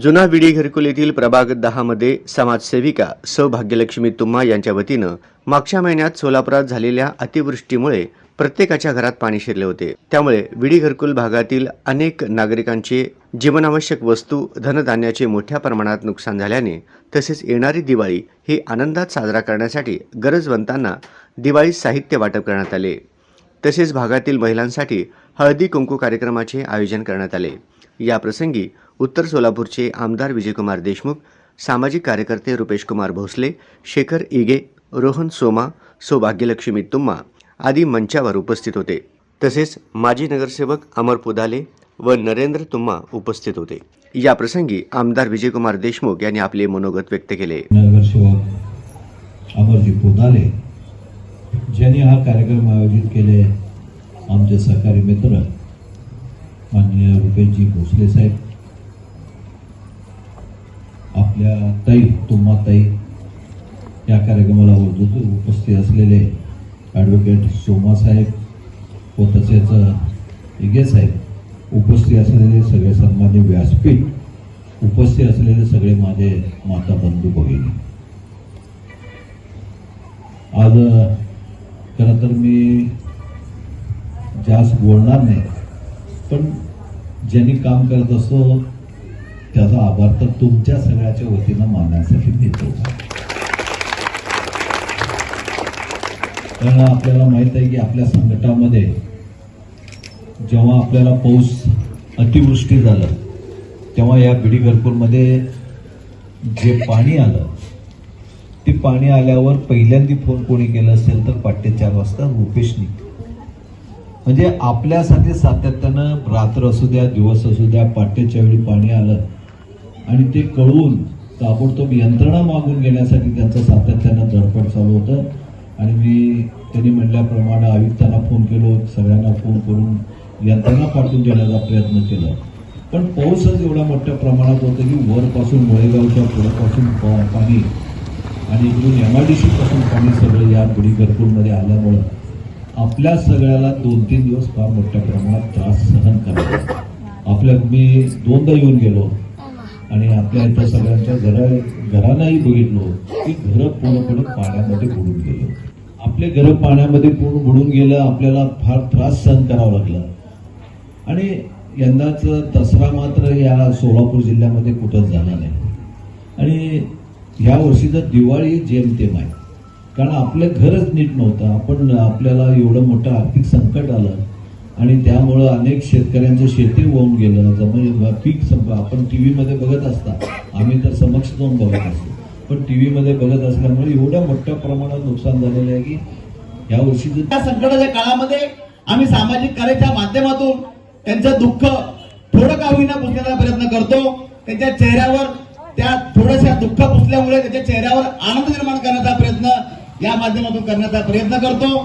जुना विडी घरकुल येथील प्रभाग दहामध्ये समाजसेविका सौभाग्यलक्ष्मी तुम्हा तुम्मा यांच्या वतीनं मागच्या महिन्यात सोलापुरात झालेल्या अतिवृष्टीमुळे प्रत्येकाच्या घरात पाणी शिरले होते. त्यामुळे विडी घरकुल भागातील अनेक नागरिकांचे जीवनावश्यक वस्तू धनधान्याचे मोठ्या प्रमाणात नुकसान झाल्याने तसेच येणारी दिवाळी ही आनंदात साजरा करण्यासाठी गरजवंतांना दिवाळी साहित्य वाटप करण्यात आले. तसेच भागातील महिलांसाठी हळदी कुंकू कार्यक्रमाचे आयोजन करण्यात आले. या प्रसंगी उत्तर सोलापूरचे आमदार विजयकुमार देशमुख सामाजिक कार्यकर्ते रुपेश कुमार भोसले शेखर इगे रोहन सोमा सौभाग्यलक्ष्मी तुम्मा आदी मंचावर उपस्थित होते. तसेच माजी नगरसेवक अमर पुदाले व नरेंद्र तुम्मा उपस्थित होते. या प्रसंगी आमदार विजयकुमार देशमुख यांनी आपले मनोगत व्यक्त केले. अमरजी पुदाले ज्यांनी हा कार्यक्रम आयोजित केले आमचे सहकारी मित्र माननीय रुपेशजी भोसले साहेब. आपल्या ताई तुम्हा ताई या कार्यक्रमाला वरदूत उपस्थित असलेले ॲडव्होकेट सोमा साहेब व तसेच इगे साहेब उपस्थित असलेले सगळे सन्मान्य व्यासपीठ उपस्थित असलेले सगळे माझे माता बंधू भगिनी. आज खरं तर मी जास्त बोलणार नाही पण ज्यांनी काम करत असतो त्याचा आभार तर तुमच्या सगळ्याच्या वतीनं मानण्यासाठी मिळतो कारण आपल्याला माहीत आहे की आपल्या संकटामध्ये जेव्हा आपल्याला पाऊस अतिवृष्टी झालं तेव्हा या बिडी घरपूरमध्ये जे पाणी आलं ते पाणी आल्यावर पहिल्यांदा फोन कोणी केला असेल तर पाट्टे चार वाजता रुपेशनी म्हणजे आपल्यासाठी सातत्यानं रात्र असू द्या दिवस असू द्या पाट्याच्या वेळी पाणी आलं आणि ते कळवून ताबडतोब यंत्रणा मागून घेण्यासाठी त्यांचं सातत्यानं धडपड चालू होतं. आणि मी त्यांनी म्हणल्याप्रमाणे आयुक्तांना फोन केलो सगळ्यांना फोन करून यंत्रणा पाठवून देण्याचा प्रयत्न केला. पण पाऊसच एवढ्या मोठ्या प्रमाणात होतं की वरपासून मुळेगावच्या पुढापासून पाणी आणि इकडून एम आय डी सीपासून पाणी सगळं या बुडी घरपूरमध्ये आल्यामुळं आपल्या सगळ्याला दोन तीन दिवस फार मोठ्या प्रमाणात त्रास सहन करावा आपल्या मी दोनदा येऊन गेलो आणि आपल्या इथं सगळ्यांच्या घरा घरांनाही बघितलो की घरं पूर्णपणे पाण्यामध्ये बुडून गेलो. आपले घरं पाण्यामध्ये पूर्ण बुडून गेलं आपल्याला फार त्रास सहन करावा लागला. आणि यंदाच दसरा मात्र या सोलापूर जिल्ह्यामध्ये कुठंच झाला नाही. आणि ह्या वर्षीचं दिवाळी जेमतेम आहे. कारण आपलं घरच नीट नव्हतं. आपण आपल्याला एवढं मोठं आर्थिक संकट आलं आणि त्यामुळं अनेक शेतकऱ्यांचं शेती होऊन गेलं. जमीन पीक संप आपण टी व्हीमध्ये बघत असता. आम्ही तर समक्ष जाऊन बघत असतो. पण टी व्हीमध्ये बघत असल्यामुळे एवढ्या मोठ्या प्रमाणात नुकसान झालेलं आहे की या वर्षी त्या संकटाच्या काळामध्ये आम्ही सामाजिक कार्याच्या माध्यमातून त्यांचं दुःख थोडं का होईना पुसण्याचा प्रयत्न करतो. त्यांच्या चेहऱ्यावर त्या थोड्याशा दुःख पुसल्यामुळे त्याच्या चेहऱ्यावर आनंद निर्माण करण्याचा प्रयत्न या माध्यमातून करण्याचा प्रयत्न करतो.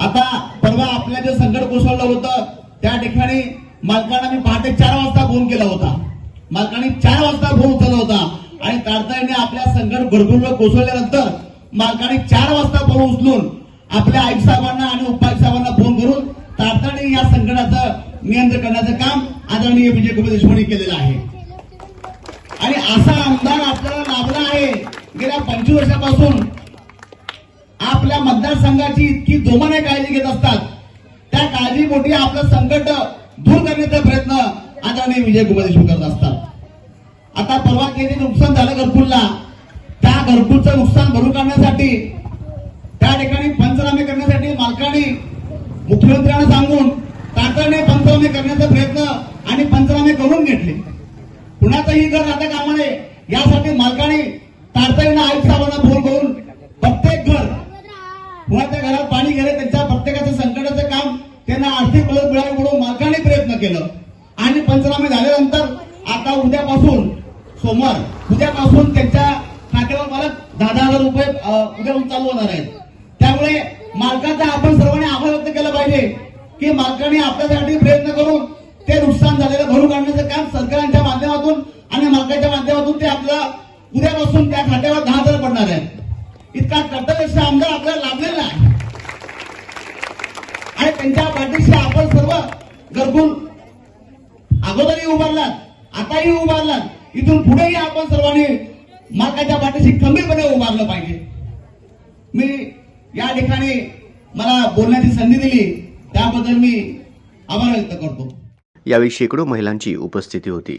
आता परवा आपल्या जे संकट कोसळलं होतं त्या ठिकाणी मालकांना मी पहाटे चार वाजता फोन केला होता. मालकाने चार वाजता फोन उचलला होता. आणि तातडीने आपल्या संकट गडबडीवर कोसळल्यानंतर मालकाने चार वाजता फोन उचलून आपल्या आयुक्त साहेबांना आणि उपायुक्त साहेबांना फोन करून तातडीने या संकटाचं नियंत्रण करण्याचं काम आदरणीय विजय कुमार देशमुखी केलेलं आहे. आणि असा आमदार आपल्याला लाभला आहे. गेल्या पंचवीस वर्षापासून आपल्या मतदारसंघाची इतकी जोमाने काळजी घेत असतात. त्या काळजी मोठी आपलं संकट दूर करण्याचा प्रयत्न आदरणीय विजय कुमार देशमुख करत असतात. आता परवा जे नुकसान झालं घरकुलला. त्या घरकुलचं नुकसान भरून काढण्यासाठी त्या ठिकाणी पंचनामे करण्यासाठी मालकाने मुख्यमंत्र्यांना सांगून तातडीने पंचनामे करण्याचा प्रयत्न आणि पंचनामे करून घेतले. कुणाचंही घर आता कामा नये यासाठी मालकाने तातडीनं आयुक्त साहेबांना फोन करून कुणाच्या घरात पाणी गेले त्यांच्या प्रत्येकाचं संकटाचं काम त्यांना आर्थिक मदत मिळावी म्हणून मालकाने प्रयत्न केलं. आणि पंचनामे झाल्यानंतर आता उद्यापासून सोमवार उद्यापासून त्यांच्या खात्यावर मला दहा दहा हजार रुपये उद्या चालू होणार आहेत. त्यामुळे मालकाचा आपण सर्वांनी आभार व्यक्त केला पाहिजे की मालकाने आपल्यासाठी प्रयत्न करून ते नुकसान झालेलं भरून काढण्याचं काम सरकारांच्या माध्यमातून आणि मालकाच्या माध्यमातून ते आपल्याला उद्यापासून त्या खात्यावर दहा हजार पडणार आहेत. इतका कर्तव्य आमदार आपल्याला लाभलेला आहे. आणि त्यांच्या पाठीशी आपण सर्व घरकुल अगोदरही उभारलात आताही उभारलात. इथून पुढेही आपण सर्वांनी मालकाच्या पाठीशी खंबीरपणे उभारलं पाहिजे. मी या ठिकाणी मला बोलण्याची संधी दिली त्याबद्दल मी आभार व्यक्त करतो. यावेळी शेकडो महिलांची उपस्थिती होती.